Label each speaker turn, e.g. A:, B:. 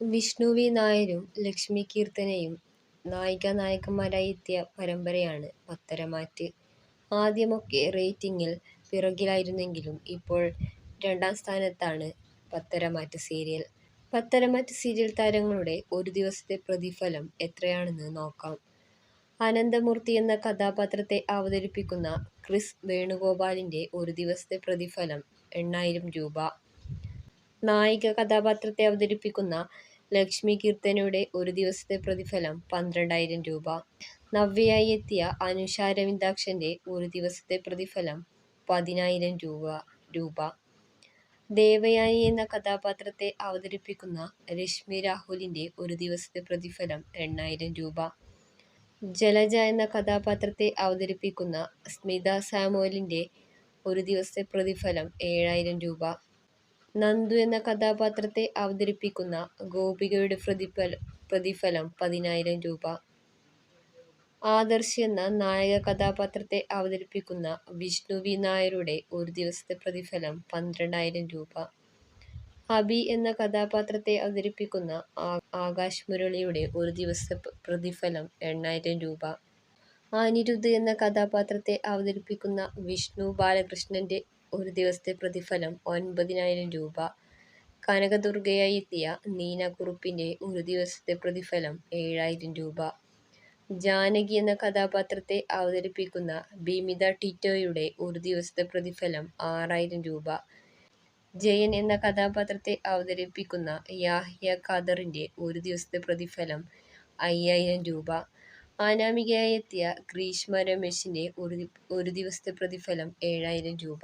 A: Vishnu V നായരും ലക്ഷ്മി കീർത്തനയും നായിക നായകന്മാരായി എത്തിയ പരമ്പരയാണ് പത്തരമാറ്റ്. ആദ്യമൊക്കെ റേറ്റിംഗിൽ പിറകിലായിരുന്നെങ്കിലും ഇപ്പോൾ രണ്ടാം സ്ഥാനത്താണ് പത്തരമാറ്റ് സീരിയൽ. പത്തരമാറ്റ് സീരിയൽ താരങ്ങളുടെ ഒരു ദിവസത്തെ പ്രതിഫലം എത്രയാണെന്ന് നോക്കാം. അനന്തമൂർത്തി എന്ന കഥാപാത്രത്തെ അവതരിപ്പിക്കുന്ന ക്രിസ് വേണുഗോപാലിന്റെ ഒരു ദിവസത്തെ പ്രതിഫലം എണ്ണായിരം രൂപ. നായിക കഥാപാത്രത്തെ അവതരിപ്പിക്കുന്ന ലക്ഷ്മി കീർത്തനയുടെ ഒരു ദിവസത്തെ പ്രതിഫലം പന്ത്രണ്ടായിരം രൂപ. നവ്യയായി എത്തിയ അനുഷ രവിന്ദാക്ഷന്റെ ഒരു ദിവസത്തെ പ്രതിഫലം പതിനായിരം രൂപ. രൂപ ദേവയാനി എന്ന കഥാപാത്രത്തെ അവതരിപ്പിക്കുന്ന രശ്മി രാഹുലിന്റെ ഒരു ദിവസത്തെ പ്രതിഫലം എണ്ണായിരം രൂപ. ജലജ എന്ന കഥാപാത്രത്തെ അവതരിപ്പിക്കുന്ന സ്മിത സാമുവലിന്റെ ഒരു ദിവസത്തെ പ്രതിഫലം ഏഴായിരം രൂപ. നന്ദു എന്ന കഥാപാത്രത്തെ അവതരിപ്പിക്കുന്ന ഗോപികയുടെ പ്രതിഫലം പതിനായിരം രൂപ. ആദർശ് എന്ന നായക കഥാപാത്രത്തെ അവതരിപ്പിക്കുന്ന വിഷ്ണു വി നായരുടെ ഒരു ദിവസത്തെ പ്രതിഫലം പന്ത്രണ്ടായിരം രൂപ. ഹബി എന്ന കഥാപാത്രത്തെ അവതരിപ്പിക്കുന്ന ആകാശ് മുരളിയുടെ ഒരു ദിവസത്തെ പ്രതിഫലം എണ്ണായിരം രൂപ. അനിരുദ്ധ് എന്ന കഥാപാത്രത്തെ അവതരിപ്പിക്കുന്ന വിഷ്ണു ബാലകൃഷ്ണന്റെ ഒരു ദിവസത്തെ പ്രതിഫലം ഒൻപതിനായിരം രൂപ. കനകദുർഗയായി എത്തിയ നീന കുറുപ്പിന്റെ ഒരു ദിവസത്തെ പ്രതിഫലം ഏഴായിരം രൂപ. ജാനകി എന്ന കഥാപാത്രത്തെ അവതരിപ്പിക്കുന്ന ബിമിത ടിറ്റോയുടെ ഒരു ദിവസത്തെ പ്രതിഫലം ആറായിരം രൂപ. ജയൻ എന്ന കഥാപാത്രത്തെ അവതരിപ്പിക്കുന്ന യാഹ്യ ഖാദറിന്റെ ഒരു ദിവസത്തെ പ്രതിഫലം അയ്യായിരം രൂപ. അനാമികയായി എത്തിയ ഗ്രീഷ്മ രമേശിന്റെ ഒരു ഒരു ദിവസത്തെ പ്രതിഫലം ഏഴായിരം രൂപ.